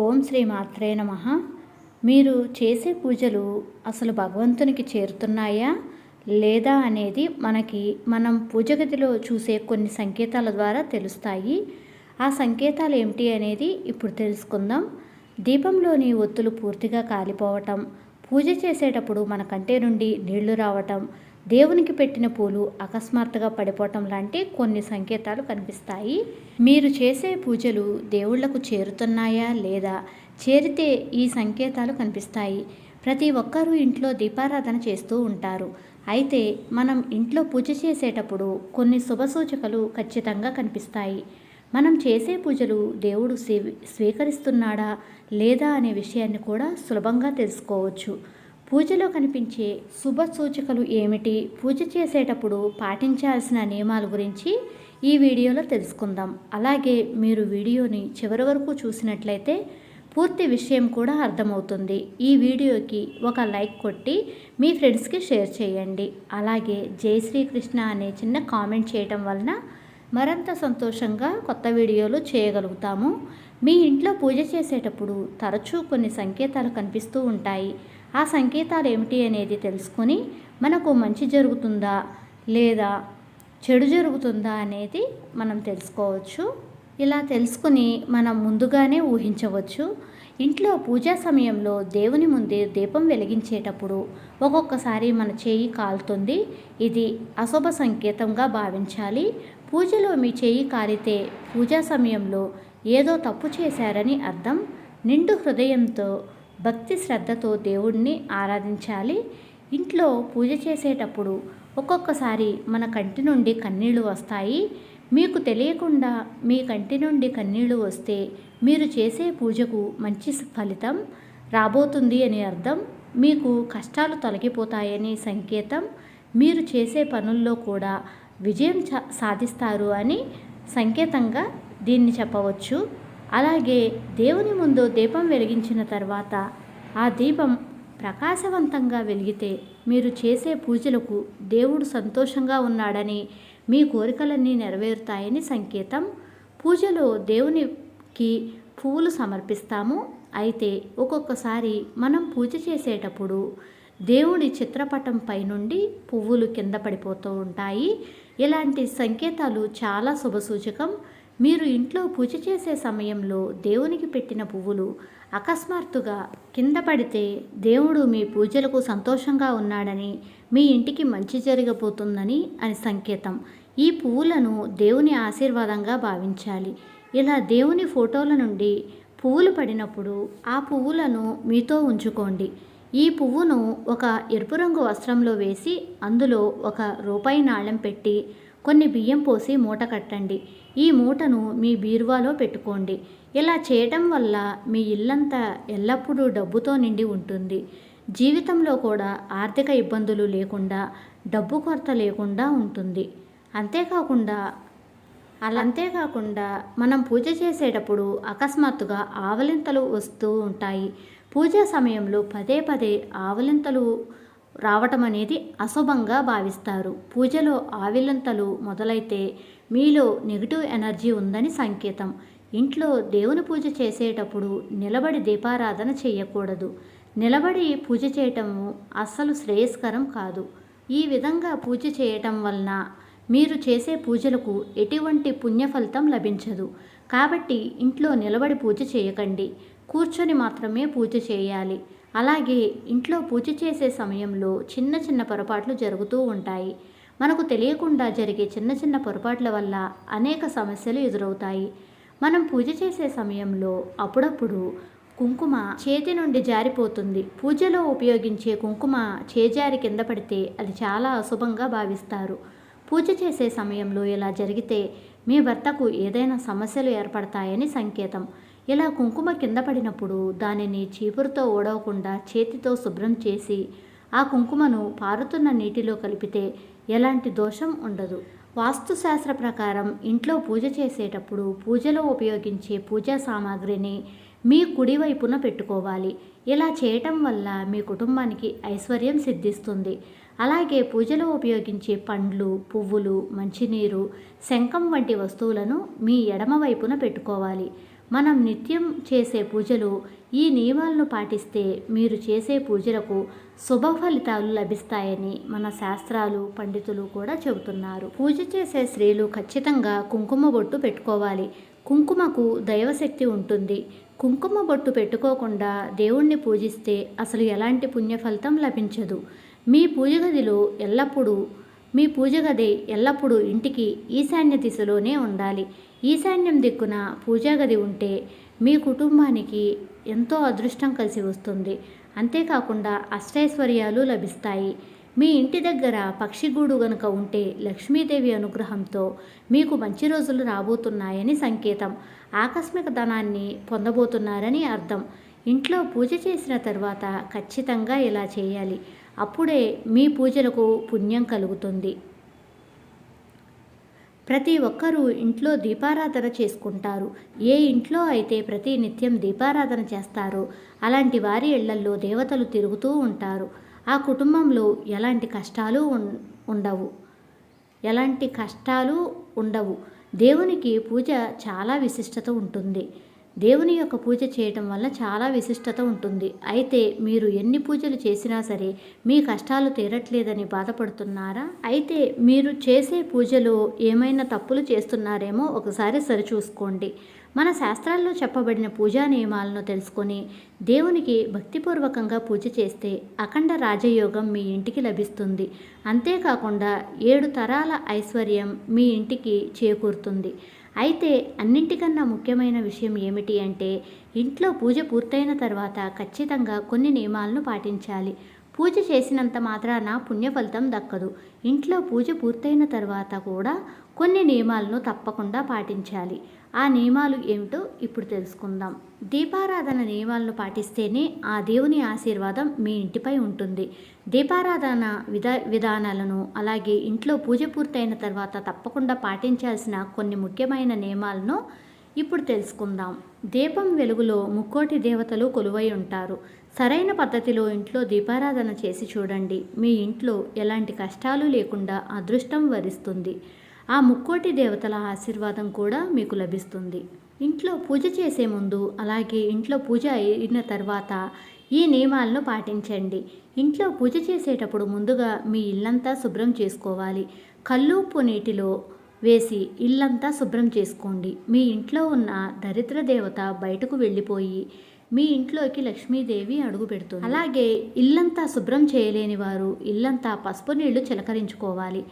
ఓం శ్రీ మాత్రే నమ మీరు చేసే పూజలు అసలు భగవంతునికి చేరుతున్నాయా లేదా అనేది మనకి మనం పూజగదిలో చూసే కొన్ని సంకేతాల ద్వారా తెలుస్తాయి ఆ సంకేతాలు ఏమిటి అనేది ఇప్పుడు తెలుసుకుందాం దీపంలోని ఒత్తులు పూర్తిగా కాలిపోవటం పూజ చేసేటప్పుడు మన కంటే నుండి నీళ్లు రావటం దేవునికి పెట్టిన పూలు అకస్మాత్తుగా పడిపోవటం లాంటి కొన్ని సంకేతాలు కనిపిస్తాయి మీరు చేసే పూజలు దేవుళ్లకు చేరుతున్నాయా లేదా చేరితే ఈ సంకేతాలు కనిపిస్తాయి ప్రతి ఒక్కరూ ఇంట్లో దీపారాధన చేస్తూ ఉంటారు అయితే మనం ఇంట్లో పూజ చేసేటప్పుడు కొన్ని శుభసూచకలు ఖచ్చితంగా కనిపిస్తాయి మనం చేసే పూజలు దేవుడు స్వీకరిస్తున్నాడా లేదా అనే విషయాన్ని కూడా సులభంగా తెలుసుకోవచ్చు పూజలో కనిపించే శుభ సూచకలు ఏమిటి పూజ చేసేటప్పుడు పాటించాల్సిన నియమాల గురించి ఈ వీడియోలో తెలుసుకుందాం అలాగే మీరు వీడియోని చివరి వరకు చూసినట్లయితే పూర్తి విషయం కూడా అర్థమవుతుంది ఈ వీడియోకి ఒక లైక్ కొట్టి మీ ఫ్రెండ్స్కి షేర్ చేయండి అలాగే జై శ్రీకృష్ణ అనే చిన్న కామెంట్ చేయటం వలన మరింత సంతోషంగా కొత్త వీడియోలు చేయగలుగుతాము మీ ఇంట్లో పూజ చేసేటప్పుడు తరచూ కొన్ని సంకేతాలు కనిపిస్తూ ఉంటాయి ఆ సంకేతాలు ఏమిటి అనేది తెలుసుకొని మనకు మంచి జరుగుతుందా లేదా చెడు జరుగుతుందా అనేది మనం తెలుసుకోవచ్చు ఇలా తెలుసుకుని మనం ముందుగానే ఊహించవచ్చు ఇంట్లో పూజా సమయంలో దేవుని ముందే దీపం వెలిగించేటప్పుడు ఒక్కొక్కసారి మన చేయి కాలుతుంది ఇది అశుభ సంకేతంగా భావించాలి పూజలో మీ చేయి కాలితే పూజా సమయంలో ఏదో తప్పు చేశారని అర్థం నిండు హృదయంతో భక్తి శ్రద్ధతో దేవుణ్ణి ఆరాధించాలి ఇంట్లో పూజ చేసేటప్పుడు ఒక్కొక్కసారి మన కంటి నుండి కన్నీళ్ళు వస్తాయి మీకు తెలియకుండా మీ కంటి నుండి కన్నీళ్ళు వస్తే మీరు చేసే పూజకు మంచి ఫలితం రాబోతుంది అని అర్థం మీకు కష్టాలు తొలగిపోతాయని సంకేతం మీరు చేసే పనుల్లో కూడా విజయం సాధిస్తారు అని సంకేతంగా దీన్ని చెప్పవచ్చు అలాగే దేవుని ముందు దీపం వెలిగించిన తర్వాత ఆ దీపం ప్రకాశవంతంగా వెలిగితే మీరు చేసే పూజలకు దేవుడు సంతోషంగా ఉన్నాడని మీ కోరికలన్నీ నెరవేరుతాయని సంకేతం పూజలో దేవునికి పువ్వులు సమర్పిస్తాము అయితే ఒక్కొక్కసారి మనం పూజ చేసేటప్పుడు దేవుడి చిత్రపటం పైనుండి పువ్వులు కింద పడిపోతూ ఉంటాయి ఇలాంటి సంకేతాలు చాలా శుభసూచకం మీరు ఇంట్లో పూజ చేసే సమయంలో దేవునికి పెట్టిన పువ్వులు అకస్మాత్తుగా కింద పడితే దేవుడు మీ పూజలకు సంతోషంగా ఉన్నాడని మీ ఇంటికి మంచి జరగబోతుందని అని సంకేతం ఈ పువ్వులను దేవుని ఆశీర్వాదంగా భావించాలి ఇలా దేవుని ఫోటోల నుండి పువ్వులు పడినప్పుడు ఆ పువ్వులను మీతో ఉంచుకోండి ఈ పువ్వును ఒక ఎరుపు రంగు వస్త్రంలో వేసి అందులో ఒక రూపాయి నాళం పెట్టి కొన్ని బియ్యం పోసి మూట కట్టండి ఈ మూటను మీ బీరువాలో పెట్టుకోండి ఇలా చేయటం వల్ల మీ ఇల్లంతా ఎల్లప్పుడూ డబ్బుతో నిండి ఉంటుంది జీవితంలో కూడా ఆర్థిక ఇబ్బందులు లేకుండా డబ్బు కొరత లేకుండా ఉంటుంది అంతేకాకుండా అలా అంతేకాకుండా మనం పూజ చేసేటప్పుడు అకస్మాత్తుగా ఆవలింతలు వస్తూ ఉంటాయి పూజా సమయంలో పదే పదే ఆవలింతలు రావటం అనేది అశుభంగా భావిస్తారు పూజలో ఆవిలంతలు మొదలైతే మీలో నెగిటివ్ ఎనర్జీ ఉందని సంకేతం ఇంట్లో దేవుని పూజ చేసేటప్పుడు నిలబడి దీపారాధన చేయకూడదు నిలబడి పూజ చేయటము అస్సలు శ్రేయస్కరం కాదు ఈ విధంగా పూజ చేయటం వలన మీరు చేసే పూజలకు ఎటువంటి పుణ్య ఫలితం లభించదు కాబట్టి ఇంట్లో నిలబడి పూజ చేయకండి కూర్చొని మాత్రమే పూజ చేయాలి అలాగే ఇంట్లో పూజ చేసే సమయంలో చిన్న చిన్న పొరపాట్లు జరుగుతూ ఉంటాయి మనకు తెలియకుండా జరిగే చిన్న చిన్న పొరపాట్ల వల్ల అనేక సమస్యలు ఎదురవుతాయి మనం పూజ చేసే సమయంలో అప్పుడప్పుడు కుంకుమ చేతి నుండి జారిపోతుంది పూజలో ఉపయోగించే కుంకుమ చేజారి కింద పడితే అది చాలా అశుభంగా భావిస్తారు పూజ చేసే సమయంలో ఇలా జరిగితే మీ భర్తకు ఏదైనా సమస్యలు ఏర్పడతాయని సంకేతం ఇలా కుంకుమ కింద పడినప్పుడు దానిని చీపురుతో ఓడవకుండా చేతితో శుభ్రం చేసి ఆ కుంకుమను పారుతున్న నీటిలో కలిపితే ఎలాంటి దోషం ఉండదు వాస్తుశాస్త్ర ప్రకారం ఇంట్లో పూజ చేసేటప్పుడు పూజలో ఉపయోగించే పూజా సామాగ్రిని మీ కుడివైపున పెట్టుకోవాలి ఇలా చేయటం వల్ల మీ కుటుంబానికి ఐశ్వర్యం సిద్ధిస్తుంది అలాగే పూజలో ఉపయోగించే పండ్లు పువ్వులు మంచినీరు శంఖం వంటి వస్తువులను మీ ఎడమ వైపున పెట్టుకోవాలి మనం నిత్యం చేసే పూజలు ఈ నియమాలను పాటిస్తే మీరు చేసే పూజలకు శుభ ఫలితాలు లభిస్తాయని మన శాస్త్రాలు పండితులు కూడా చెబుతున్నారు పూజ చేసే స్త్రీలు ఖచ్చితంగా కుంకుమ బొట్టు పెట్టుకోవాలి కుంకుమకు దైవశక్తి ఉంటుంది కుంకుమ బొట్టు పెట్టుకోకుండా దేవుణ్ణి పూజిస్తే అసలు ఎలాంటి పుణ్యఫలితం లభించదు మీ పూజ గదిలో ఎల్లప్పుడూ మీ పూజ గది ఎల్లప్పుడూ ఇంటికి ఈశాన్య దిశలోనే ఉండాలి ఈశాన్యం దిక్కున పూజాగది ఉంటే మీ కుటుంబానికి ఎంతో అదృష్టం కలిసి వస్తుంది అంతేకాకుండా అష్టైశ్వర్యాలు లభిస్తాయి మీ ఇంటి దగ్గర పక్షిగూడు గనుక ఉంటే లక్ష్మీదేవి అనుగ్రహంతో మీకు మంచి రోజులు రాబోతున్నాయని సంకేతం ఆకస్మిక ధనాన్ని పొందబోతున్నారని అర్థం ఇంట్లో పూజ చేసిన తర్వాత ఖచ్చితంగా ఇలా చేయాలి అప్పుడే మీ పూజలకు పుణ్యం కలుగుతుంది ప్రతి ఒక్కరూ ఇంట్లో దీపారాధన చేసుకుంటారు ఏ ఇంట్లో అయితే ప్రతి నిత్యం దీపారాధన చేస్తారో అలాంటి వారి ఇళ్లల్లో దేవతలు తిరుగుతూ ఉంటారు ఆ కుటుంబంలో ఎలాంటి కష్టాలు ఉండవు ఎలాంటి కష్టాలు ఉండవు దేవునికి పూజ చాలా విశిష్టత ఉంటుంది దేవుని యొక్క పూజ చేయటం వల్ల చాలా విశిష్టత ఉంటుంది అయితే మీరు ఎన్ని పూజలు చేసినా సరే మీ కష్టాలు తీరట్లేదని బాధపడుతున్నారా అయితే మీరు చేసే పూజలో ఏమైనా తప్పులు చేస్తున్నారేమో ఒకసారి సరిచూసుకోండి మన శాస్త్రాల్లో చెప్పబడిన పూజా నియమాలను తెలుసుకొని దేవునికి భక్తిపూర్వకంగా పూజ చేస్తే అఖండ రాజయోగం మీ ఇంటికి లభిస్తుంది అంతేకాకుండా ఏడు తరాల ఐశ్వర్యం మీ ఇంటికి చేకూరుతుంది అయితే అన్నింటికన్నా ముఖ్యమైన విషయం ఏమిటి అంటే ఇంట్లో పూజ పూర్తయిన తర్వాత ఖచ్చితంగా కొన్ని నియమాలను పాటించాలి పూజ చేసినంత మాత్రాన పుణ్య ఫలితం దక్కదు ఇంట్లో పూజ పూర్తయిన తర్వాత కూడా కొన్ని నియమాలను తప్పకుండా పాటించాలి ఆ నియమాలు ఏమిటో ఇప్పుడు తెలుసుకుందాం దీపారాధన నియమాలను పాటిస్తేనే ఆ దేవుని ఆశీర్వాదం మీ ఇంటిపై ఉంటుంది దీపారాధన విధా విధానాలను అలాగే ఇంట్లో పూజ పూర్తయిన తర్వాత తప్పకుండా పాటించాల్సిన కొన్ని ముఖ్యమైన నియమాలను ఇప్పుడు తెలుసుకుందాం దీపం వెలుగులో ముక్కోటి దేవతలు కొలువై ఉంటారు సరైన పద్ధతిలో ఇంట్లో దీపారాధన చేసి చూడండి మీ ఇంట్లో ఎలాంటి కష్టాలు లేకుండా అదృష్టం వరిస్తుంది ఆ ముక్కోటి దేవతల ఆశీర్వాదం కూడా మీకు లభిస్తుంది ఇంట్లో పూజ చేసే ముందు అలాగే ఇంట్లో పూజ అయిన తర్వాత ఈ నియమాలను పాటించండి ఇంట్లో పూజ చేసేటప్పుడు ముందుగా మీ ఇల్లంతా శుభ్రం చేసుకోవాలి కల్లుప్పు నీటిలో వేసి ఇల్లంతా శుభ్రం చేసుకోండి మీ ఇంట్లో ఉన్న దరిద్ర దేవత బయటకు వెళ్ళిపోయి మీ ఇంట్లోకి లక్ష్మీదేవి అడుగు పెడుతుంది అలాగే ఇల్లంతా శుభ్రం చేయలేని వారు ఇల్లంతా పసుపు నీళ్లు చిలకరించుకోవాలి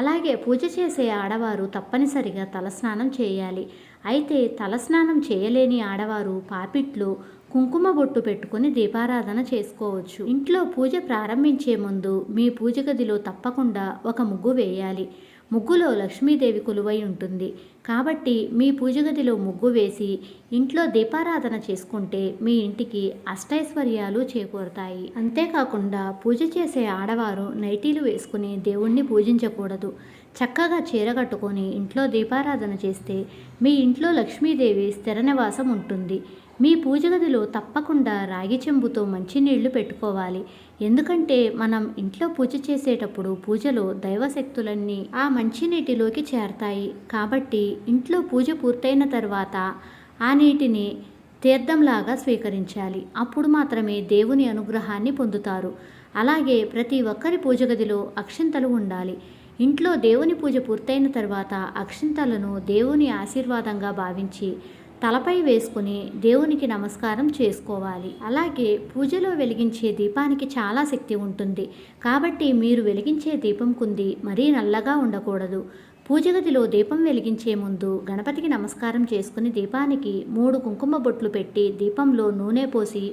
అలాగే పూజ చేసే ఆడవారు తప్పనిసరిగా తలస్నానం చేయాలి అయితే తలస్నానం చేయలేని ఆడవారు పాపిట్లు కుంకుమ బొట్టు పెట్టుకుని దీపారాధన చేసుకోవచ్చు ఇంట్లో పూజ ప్రారంభించే ముందు మీ పూజ గదిలో తప్పకుండా ఒక ముగ్గు వేయాలి ముగ్గులో లక్ష్మీదేవి కొలువై ఉంటుంది కాబట్టి మీ పూజగదిలో ముగ్గు వేసి ఇంట్లో దీపారాధన చేసుకుంటే మీ ఇంటికి అష్టైశ్వర్యాలు చేకూరుతాయి అంతేకాకుండా పూజ చేసే ఆడవారు నైటీలు వేసుకుని దేవుణ్ణి పూజించకూడదు చక్కగా చీర కట్టుకొని ఇంట్లో దీపారాధన చేస్తే మీ ఇంట్లో లక్ష్మీదేవి స్థిర నివాసం ఉంటుంది మీ పూజ గదిలో తప్పకుండా రాగి చెంబుతో మంచినీళ్లు పెట్టుకోవాలి ఎందుకంటే మనం ఇంట్లో పూజ చేసేటప్పుడు పూజలో దైవశక్తులన్నీ ఆ మంచినీటిలోకి చేరతాయి కాబట్టి ఇంట్లో పూజ పూర్తయిన తర్వాత ఆ నీటిని తీర్థంలాగా స్వీకరించాలి అప్పుడు మాత్రమే దేవుని అనుగ్రహాన్ని పొందుతారు అలాగే ప్రతి ఒక్కరి పూజ గదిలో అక్షింతలు ఉండాలి ఇంట్లో దేవుని పూజ పూర్తయిన తర్వాత అక్షింతలను దేవుని ఆశీర్వాదంగా భావించి తలపై వేసుకుని దేవునికి నమస్కారం చేసుకోవాలి అలాగే పూజలో వెలిగించే దీపానికి చాలా శక్తి ఉంటుంది కాబట్టి మీరు వెలిగించే దీపం కుంది మరీ నల్లగా ఉండకూడదు పూజగదిలో దీపం వెలిగించే ముందు గణపతికి నమస్కారం చేసుకుని దీపానికి మూడు కుంకుమ బొట్లు పెట్టి దీపంలో నూనె పోసి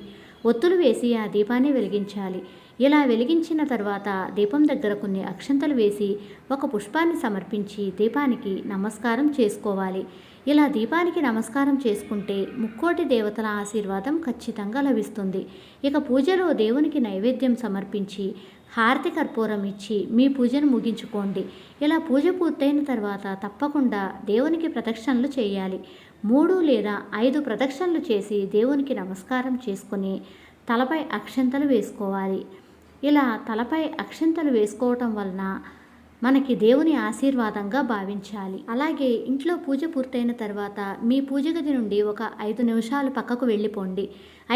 ఒత్తులు వేసి ఆ దీపాన్ని వెలిగించాలి ఇలా వెలిగించిన తర్వాత దీపం దగ్గర కొన్ని అక్షంతలు వేసి ఒక పుష్పాన్ని సమర్పించి దీపానికి నమస్కారం చేసుకోవాలి ఇలా దీపానికి నమస్కారం చేసుకుంటే ముక్కోటి దేవతల ఆశీర్వాదం ఖచ్చితంగా లభిస్తుంది ఇక పూజలో దేవునికి నైవేద్యం సమర్పించి హారతి కర్పూరం ఇచ్చి మీ పూజను ముగించుకోండి ఇలా పూజ పూర్తయిన తర్వాత తప్పకుండా దేవునికి ప్రదక్షిణలు చేయాలి మూడు లేదా ఐదు ప్రదక్షిణలు చేసి దేవునికి నమస్కారం చేసుకుని తలపై అక్షంతలు వేసుకోవాలి ఇలా తలపై అక్షంతలు వేసుకోవటం వలన మనకి దేవుని ఆశీర్వాదంగా భావించాలి అలాగే ఇంట్లో పూజ పూర్తయిన తర్వాత మీ పూజ గది నుండి ఒక ఐదు నిమిషాలు పక్కకు వెళ్ళిపోండి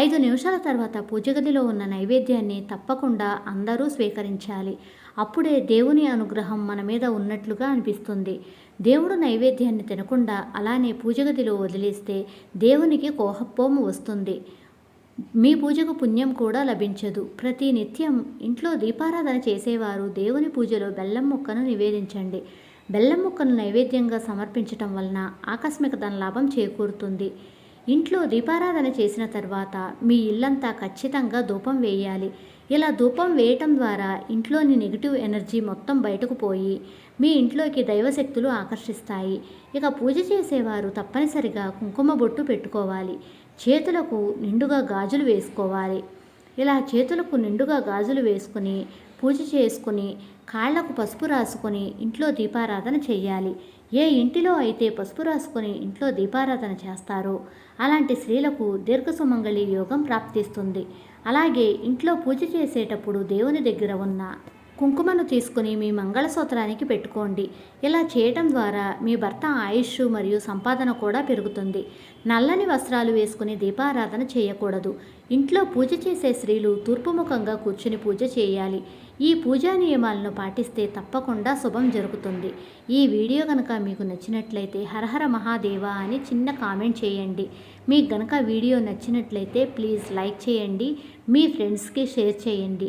ఐదు నిమిషాల తర్వాత పూజ గదిలో ఉన్న నైవేద్యాన్ని తప్పకుండా అందరూ స్వీకరించాలి అప్పుడే దేవుని అనుగ్రహం మన మీద ఉన్నట్లుగా అనిపిస్తుంది దేవుడు నైవేద్యాన్ని తినకుండా అలానే పూజ గదిలో వదిలేస్తే దేవునికి కోహపోము వస్తుంది మీ పూజకు పుణ్యం కూడా లభించదు ప్రతి నిత్యం ఇంట్లో దీపారాధన చేసేవారు దేవుని పూజలో బెల్లం ముక్కను నివేదించండి బెల్లం ముక్కను నైవేద్యంగా సమర్పించటం వలన ఆకస్మిక ధనలాభం చేకూరుతుంది ఇంట్లో దీపారాధన చేసిన తర్వాత మీ ఇల్లంతా ఖచ్చితంగా ధూపం వేయాలి ఇలా ధూపం వేయటం ద్వారా ఇంట్లోని నెగిటివ్ ఎనర్జీ మొత్తం బయటకు పోయి మీ ఇంట్లోకి దైవశక్తులు ఆకర్షిస్తాయి ఇక పూజ చేసేవారు తప్పనిసరిగా కుంకుమ బొట్టు పెట్టుకోవాలి చేతులకు నిండుగా గాజులు వేసుకోవాలి ఇలా చేతులకు నిండుగా గాజులు వేసుకుని పూజ చేసుకుని కాళ్లకు పసుపు రాసుకొని ఇంట్లో దీపారాధన చేయాలి ఏ ఇంటిలో అయితే పసుపు రాసుకొని ఇంట్లో దీపారాధన చేస్తారో అలాంటి స్త్రీలకు దీర్ఘసుమంగళి యోగం ప్రాప్తిస్తుంది అలాగే ఇంట్లో పూజ చేసేటప్పుడు దేవుని దగ్గర ఉన్న కుంకుమను తీసుకుని మీ మంగళసూత్రానికి పెట్టుకోండి ఇలా చేయటం ద్వారా మీ భర్త ఆయుష్ మరియు సంపాదన కూడా పెరుగుతుంది నల్లని వస్త్రాలు వేసుకుని దీపారాధన చేయకూడదు ఇంట్లో పూజ చేసే స్త్రీలు తూర్పుముఖంగా కూర్చుని పూజ చేయాలి ఈ పూజా నియమాలను పాటిస్తే తప్పకుండా శుభం జరుగుతుంది ఈ వీడియో కనుక మీకు నచ్చినట్లయితే హరహర మహాదేవ అని చిన్న కామెంట్ చేయండి మీకు గనక వీడియో నచ్చినట్లయితే ప్లీజ్ లైక్ చేయండి మీ ఫ్రెండ్స్కి షేర్ చేయండి